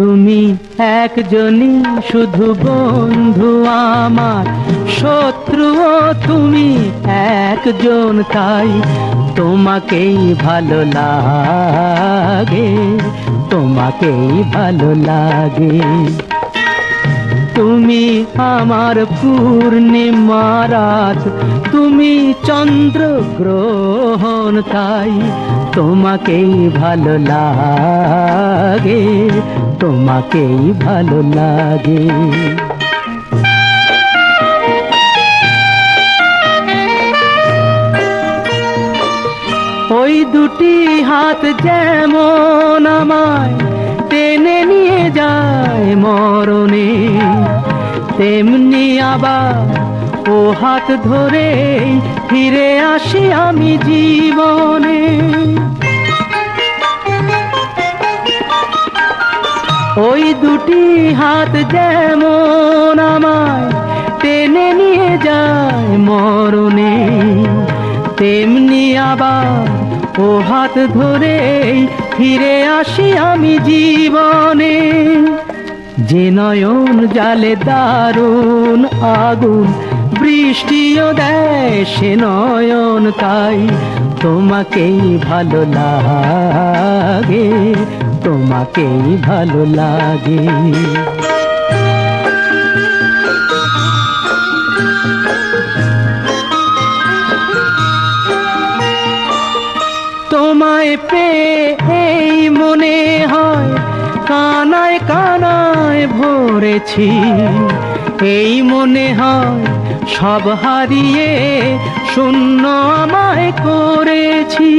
তুমি একজনই শুধু বন্ধু আমার। শত্রু তুমি একজন, তাই তোমাকেই ভালো লাগে, তোমাকেই ভালো লাগে। তুমি আমার পূর্ণিমারাত তুমি চন্দ্র গ্রহণ তাই তোমাকেই ভালো লাগে, তোমাকেই ভালো লাগে। ওই দুটি হাত যেমন আমায় টেনে নিয়ে যায় মরণে, তেমনি আবার ও হাত ধরে ফিরে আসি আমি জীবনে। ওই দুটি হাত যেমন আমায় টেনে নিয়ে যায় মরণে, তেমনি আবার ও হাত ধরে ফিরে আসি আমি জীবনে। যে নয়ন জালে দারুণ আগুন, বৃষ্টিও দেয় সে নয়ন তাই। তোমাকেই ভালো লাগে, তোমাকেই ভালো লাগে। ভরেছি এই মনে হয় সব হারিয়ে শূন্য আমায় করেছি।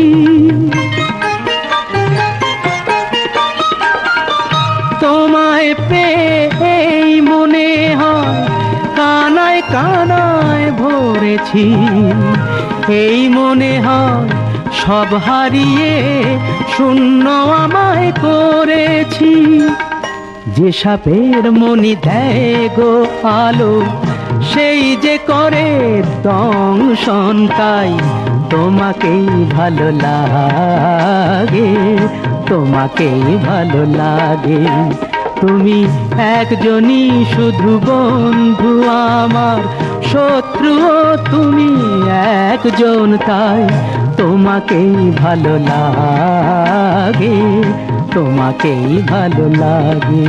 তোমায় পেয়ে এই মনে হয় কানায় কানায় ভরেছি। এই মনে হয় সব হারিয়ে শূন্য আমায় করেছি। যে সাপের মনি দেয় গো আলো, সেই যে করে দংশন তাই তোমাকেই ভালো লাগে, তোমাকেই ভালো লাগে। তুমি একজনই শুধু বন্ধু আমার শত্রুও তুমি একজন তাই। তোমাকেই ভালো লাগে। তোমাকেই ভালো লাগে।